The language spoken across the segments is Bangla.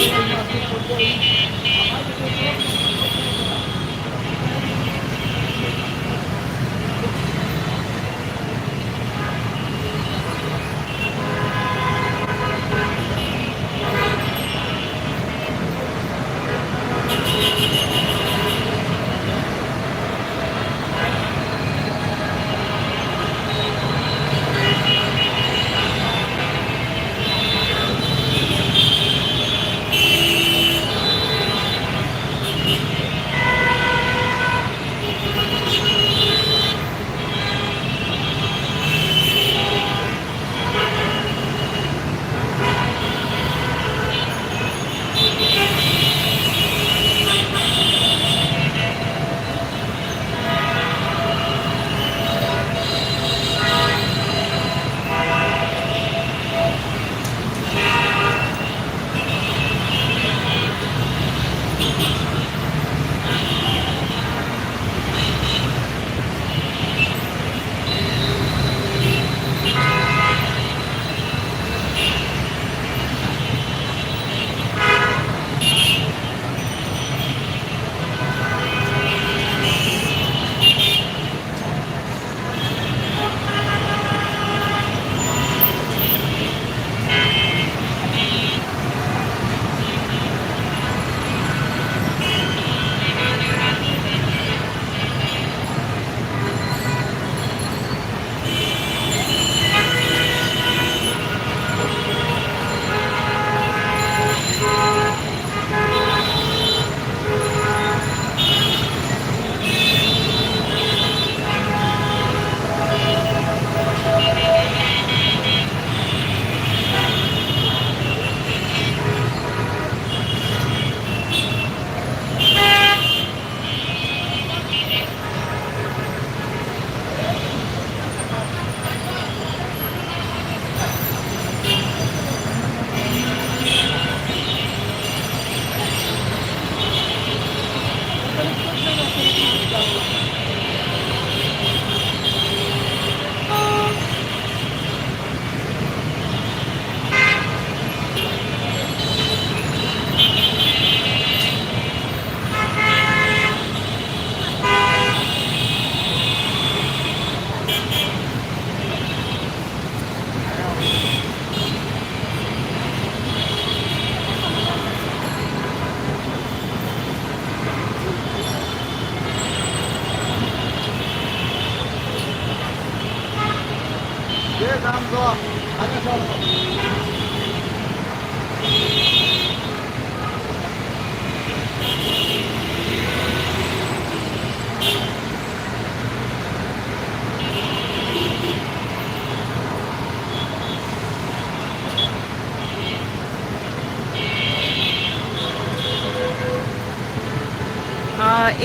いいね。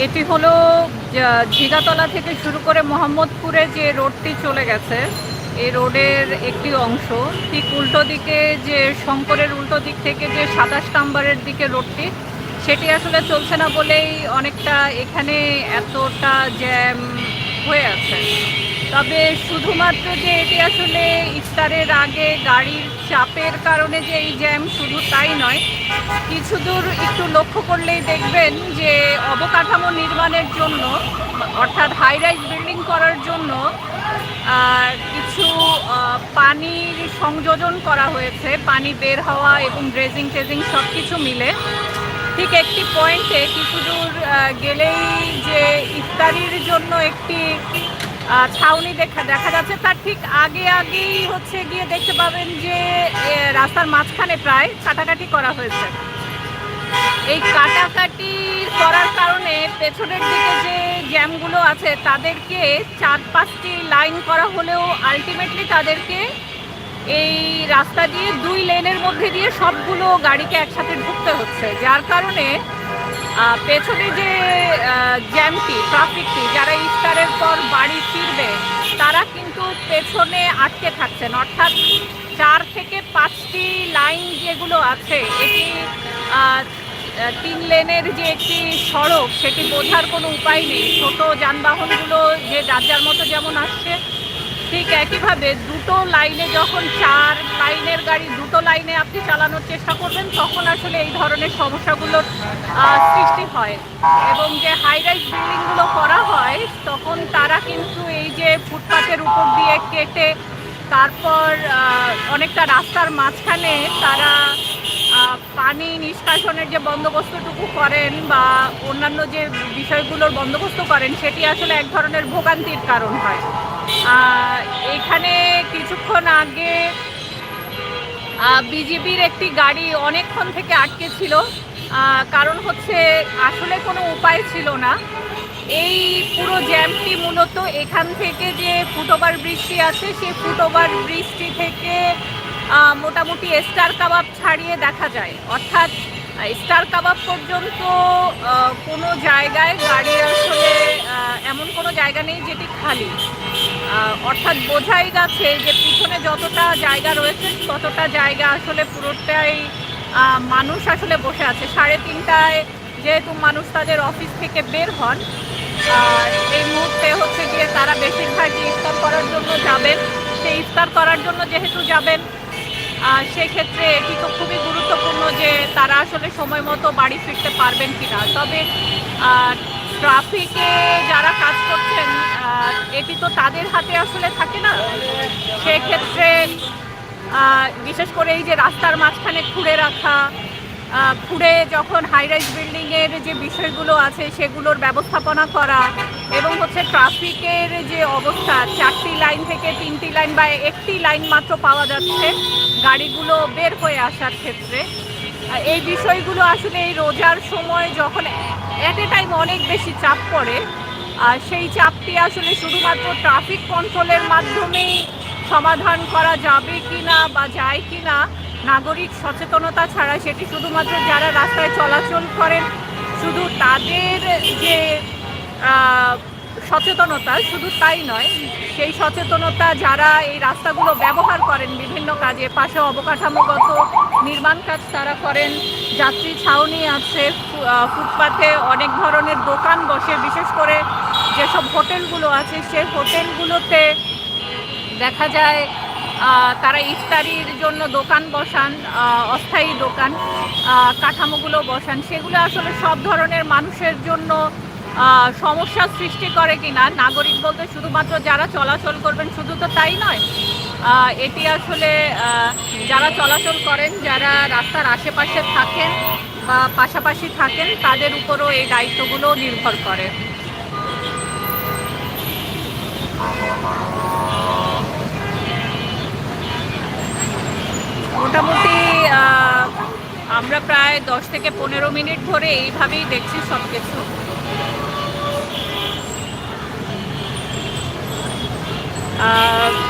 এটি হলো ঝিগাতলা থেকে শুরু করে মোহাম্মদপুরে যে রোডটি চলে গেছে এই রোডের একটি অংশ, ঠিক উল্টো দিকে যে শঙ্করের উল্টো দিক থেকে যে সাতাশ নাম্বারের দিকে রোডটি, সেটি আসলে চলছে না বলেই অনেকটা এখানে এতটা জ্যাম হয়ে আছে। তবে শুধুমাত্র যে এটি আসলে ইফতারের আগে গাড়ির চাপের কারণে যে এই জ্যাম শুধু তাই নয়, কিছু দূর একটু লক্ষ্য করলেই দেখবেন যে অবকাঠামো নির্মাণের জন্য, অর্থাৎ হাই রাইজ বিল্ডিং করার জন্য কিছু পানির সংযোজন করা হয়েছে, পানি বের হওয়া এবং ড্রেজিং, টেজিং সব কিছু মিলে। ঠিক একটি পয়েন্টে কিছু দূর গেলেই যে ইফতারির জন্য একটি ছাউনি দেখা দেখা যাচ্ছে। তার ঠিক আগে আগেই হচ্ছে গিয়ে দেখতে পাবেন যে রাস্তার মাঝখানে প্রায় কাটাকাটি করা হয়েছে। এই কাটাকাটি করার কারণে পেছনের দিকে যে জ্যামগুলো আছে, তাদেরকে চার পাঁচটি লাইন করা হলেও আলটিমেটলি তাদেরকে এই রাস্তা দিয়ে দুই লেনের মধ্যে দিয়ে সবগুলো গাড়িকে একসাথে ঢুকতে হচ্ছে। যার কারণে পেছনে যে জ্যামটি ট্রাফিকটি যারা ইফতারের পর বাড়ি ফিরবে, তারা কিন্তু পেছনে আটকে থাকছেন। অর্থাৎ চার থেকে পাঁচটি লাইন যেগুলো আছে, এটি তিন লেনের যে একটি সড়ক, সেটি বোঝার কোনো উপায় নেই। ছোট যানবাহনগুলো যে যার যার মতো যেমন আসছে, ঠিক একইভাবে দুটো লাইনে যখন চার লাইনের গাড়ি, দুটো লাইনে আপনি চালানোর চেষ্টা করবেন, তখন আসলে এই ধরনের সমস্যাগুলোর সৃষ্টি হয়। এবং যে হাই রাইজ বিল্ডিংগুলো করা হয়, তখন তারা কিন্তু এই যে ফুটপাথের উপর দিয়ে কেটে, তারপর অনেকটা রাস্তার মাঝখানে তারা পানি নিষ্কাশনের যে বন্দোবস্তটুকু করেন বা অন্যান্য যে বিষয়গুলোর বন্দোবস্ত করেন, সেটি আসলে এক ধরনের ভোগান্তির কারণ হয়। এখানে কিছুক্ষণ আগে বিজেপির একটি গাড়ি অনেকক্ষণ থেকে আটকে ছিল। কারণ হচ্ছে আসলে কোনো উপায় ছিল না। এই পুরো জ্যামটি মূলত এখান থেকে যে ফুটওভার ব্রিজটি আছে, সেই ফুটওভার ব্রিজটি থেকে মোটামুটি স্টার কাবাব ছাড়িয়ে দেখা যায়। অর্থাৎ স্টার কাবাব পর্যন্ত কোনো জায়গায় গাড়ি আসলে এমন কোনো জায়গা নেই যেটি খালি। অর্থাৎ বোঝাই গেছে যে পিছনে যতটা জায়গা রয়েছে, ততটা জায়গা আসলে পুরোটাই মানুষ আসলে বসে আছে। সাড়ে তিনটায় যেহেতু মানুষ তাদের অফিস থেকে বের হন এই মুহূর্তে হচ্ছে গিয়ে তারা বেশিরভাগই ইফতার করার জন্য যাবেন। সেই ইফতার করার জন্য যেহেতু যাবেন সেক্ষেত্রে এটি তো খুবই গুরুত্বপূর্ণ যে তারা আসলে সময় মতো বাড়ি ফিরতে পারবেন কিনা। তবে ট্রাফিকে যারা কাজ করছেন এটি তো তাদের হাতে আসলে থাকে না। সেক্ষেত্রে বিশেষ করে এই যে রাস্তার মাঝখানে খুঁড়ে রাখা খুঁড়ে যখন হাই রাইজ বিল্ডিংয়ের যে বিষয়গুলো আছে সেগুলোর ব্যবস্থাপনা করা এবং হচ্ছে ট্রাফিকের যে অবস্থা, চারটি লাইন থেকে তিনটি লাইন বা একটি লাইন মাত্র পাওয়া যাচ্ছে গাড়িগুলো বের হয়ে আসার ক্ষেত্রে। এই বিষয়গুলো আসলে এই রোজার সময় যখন অ্যাট এ টাইম অনেক বেশি চাপ পড়ে, আর সেই চাপটি আসলে শুধুমাত্র ট্রাফিক কন্ট্রোলের মাধ্যমেই সমাধান করা যাবে কি না বা যায় কি না নাগরিক সচেতনতা ছাড়া সেটি শুধুমাত্র যারা রাস্তায় চলাচল করেন, শুধু তাদের যে সচেতনতা, শুধু তাই নয়, সেই সচেতনতা যারা এই রাস্তাগুলো ব্যবহার করেন বিভিন্ন কাজে, পাশে অবকাঠামোগত নির্মাণ কাজ তারা করেন, যাত্রী ছাউনি আছে ফুটপাতে অনেক ধরনের দোকান বসে, বিশেষ করে যেসব হোটেলগুলো আছে, সেই হোটেলগুলোতে দেখা যায় তারা ইফতারির জন্য দোকান বসান অস্থায়ী দোকান কাঠামোগুলো বসান। সেগুলো আসলে সব ধরনের মানুষের জন্য আহ, সমস্যার সৃষ্টি করে কিনা। নাগরিক বলতে শুধুমাত্র যারা চলাচল করবেন শুধু তো তাই নয় এটি আসলে যারা চলাচল করেন যারা রাস্তার আশেপাশে থাকেন বা পাশাপাশি থাকেন তাদের উপরও এই দায়িত্বগুলো নির্ভর করে। আমরা প্রায় দশ থেকে পনেরো মিনিট ধরে এইভাবেই দেখছি সব কিছু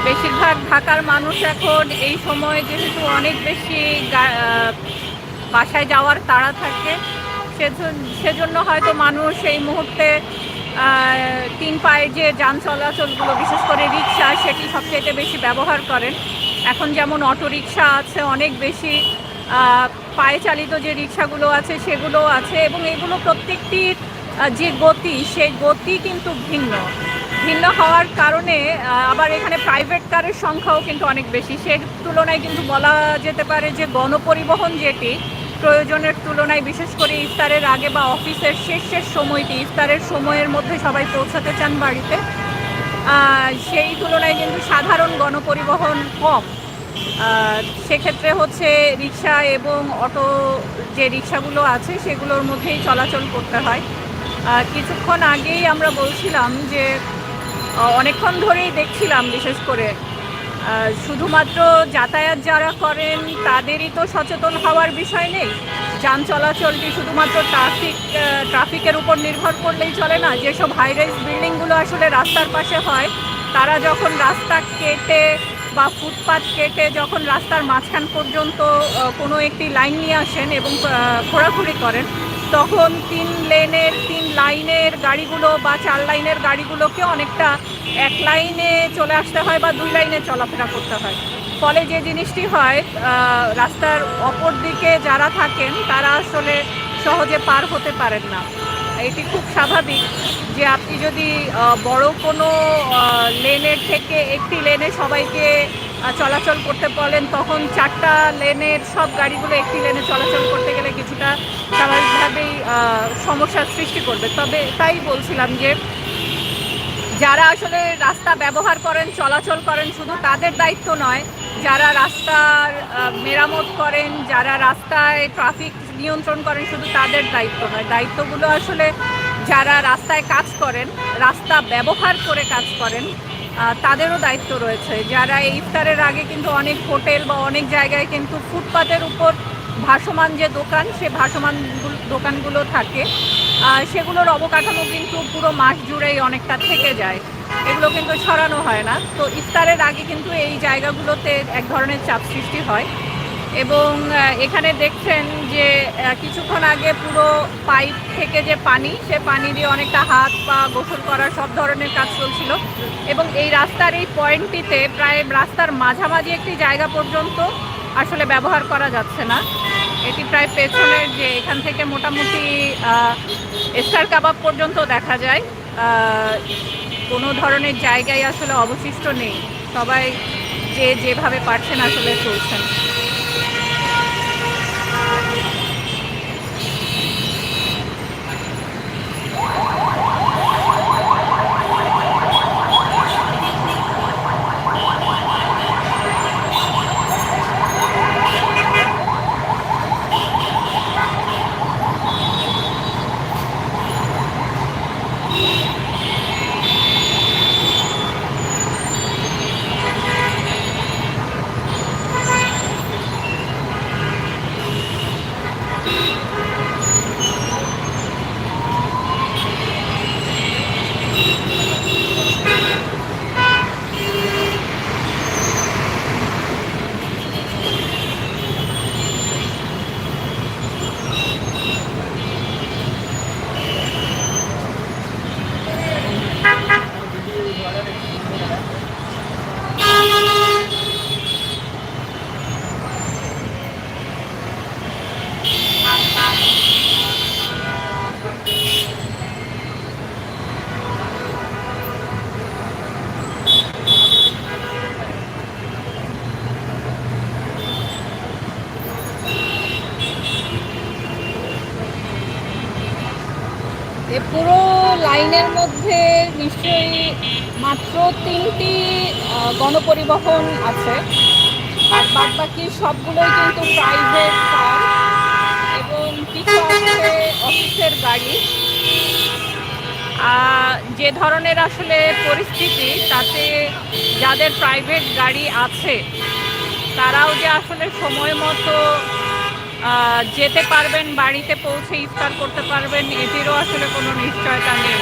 বেশিরভাগ ঢাকার মানুষ এখন এই সময় যেহেতু অনেক বেশি বাসায় যাওয়ার তাড়া থাকে সেজন্য হয়তো মানুষ এই মুহূর্তে তিন পায়ে যে যান চলাচলগুলো, বিশেষ করে রিক্সা, সেটি সবচেয়ে বেশি ব্যবহার করেন। এখন যেমন অটো রিক্সা আছে, অনেক বেশি পায়ে চালিত যে রিক্সাগুলো আছে সেগুলো আছে এবং এগুলো প্রত্যেকটির যে গতি, সেই গতি কিন্তু ভিন্ন। ভিন্ন হওয়ার কারণে আবার এখানে প্রাইভেট কারের সংখ্যাও কিন্তু অনেক বেশি। সে তুলনায় কিন্তু বলা যেতে পারে যে গণপরিবহন যেটি, প্রয়োজনের তুলনায় বিশেষ করে ইফতারের আগে বা অফিসের শেষ শেষ সময়টি, ইফতারের সময়ের মধ্যে সবাই পৌঁছাতে চান বাড়িতে। সেই তুলনায় কিন্তু সাধারণ গণপরিবহন কম। সেক্ষেত্রে হচ্ছে রিক্সা এবং অটো যে রিক্সাগুলো আছে সেগুলোর মধ্যেই চলাচল করতে হয়। কিছুক্ষণ আগেই আমরা বলছিলাম যে অনেকক্ষণ ধরেই দেখছিলাম বিশেষ করে। শুধুমাত্র যাতায়াত যারা করেন তাদেরই তো সচেতন হওয়ার বিষয় নেই। যান চলাচলটি শুধুমাত্র ট্রাফিক ট্রাফিকের উপর নির্ভর করলেই চলে না। যেসব হাইরাইজ বিল্ডিংগুলো আসলে রাস্তার পাশে হয়, তারা যখন রাস্তা কেটে বা ফুটপাত কেটে যখন রাস্তার মাঝখান পর্যন্ত কোনো একটি লাইন নিয়ে আসেন এবং ঘোরাঘুরি করেন, তখন তিন লেনের, তিন লাইনের গাড়িগুলো বা চার লাইনের গাড়িগুলোকে অনেকটা এক লাইনে চলে আসতে হয় বা দুই লাইনে চলাফেরা করতে হয়। ফলে যে জিনিসটি হয় রাস্তার অপর দিকে যারা থাকেন, তারা আসলে সহজে পার হতে পারেন না। এটি খুব স্বাভাবিক যে আপনি যদি বড় কোনো লেনের থেকে একটি লেনে সবাইকে চলাচল করতে বলেন, তখন চারটা লেনের সব গাড়িগুলো একটি লেনে চলাচল করতে গেলে কিছুটা স্বাভাবিকভাবেই সমস্যার সৃষ্টি করবে। তবে তাই বলছিলাম যে, যারা আসলে রাস্তা ব্যবহার করেন, চলাচল করেন, শুধু তাদের দায়িত্ব নয়, যারা রাস্তার মেরামত করেন, যারা রাস্তায় ট্রাফিক নিয়ন্ত্রণ করেন, শুধু তাদের দায়িত্ব নয়। দায়িত্বগুলো আসলে যারা রাস্তায় কাজ করেন, রাস্তা ব্যবহার করে কাজ করেন তাদেরও দায়িত্ব রয়েছে। যারা এই ইফতারের আগে কিন্তু অনেক হোটেল বা অনেক জায়গায় কিন্তু ফুটপাতের উপর ভাসমান যে দোকান, সে ভাসমান দোকানগুলো থাকে। সেগুলোর অবকাঠামো কিন্তু পুরো মাস জুড়েই অনেকটা থেকে যায়। এগুলো কিন্তু ছড়ানো হয় না। তো ইফতারের আগে কিন্তু এই জায়গাগুলোতে এক ধরনের চাপ সৃষ্টি হয়। এবং এখানে দেখছেন যে কিছুক্ষণ আগে পুরো পাইপ থেকে যে পানি, সে পানি দিয়ে অনেকটা হাত পা গোসল করার সব ধরনের কাজ চলছিল। এবং এই রাস্তার এই পয়েন্টটিতে প্রায় রাস্তার মাঝামাঝি একটি জায়গা পর্যন্ত আসলে ব্যবহার করা যাচ্ছে না। এটি প্রায় পেছনের যে, এখান থেকে মোটামুটি স্টার কাবাব পর্যন্ত দেখা যায়। কোনো ধরনের জায়গায় আসলে অবশিষ্ট নেই। সবাই যে যেভাবে পারছেন আসলে চলছেন এ পুরো লাইনের মধ্যে নিশ্চয়ই মাত্র তিনটি গণপরিবহন আছে। আর বাদ বাকি সবগুলোই কিন্তু প্রাইভেট কার এবং কিছু আছে অফিসের গাড়ি। যে ধরনের আসলে পরিস্থিতি, তাতে যাদের প্রাইভেট গাড়ি আছে, তারাও যে আসলে সময় মতো যেতে পারবেন বাড়িতে পৌঁছে ইফতার করতে পারবেন এটিরও আসলে কোনো নিশ্চয়তা নেই।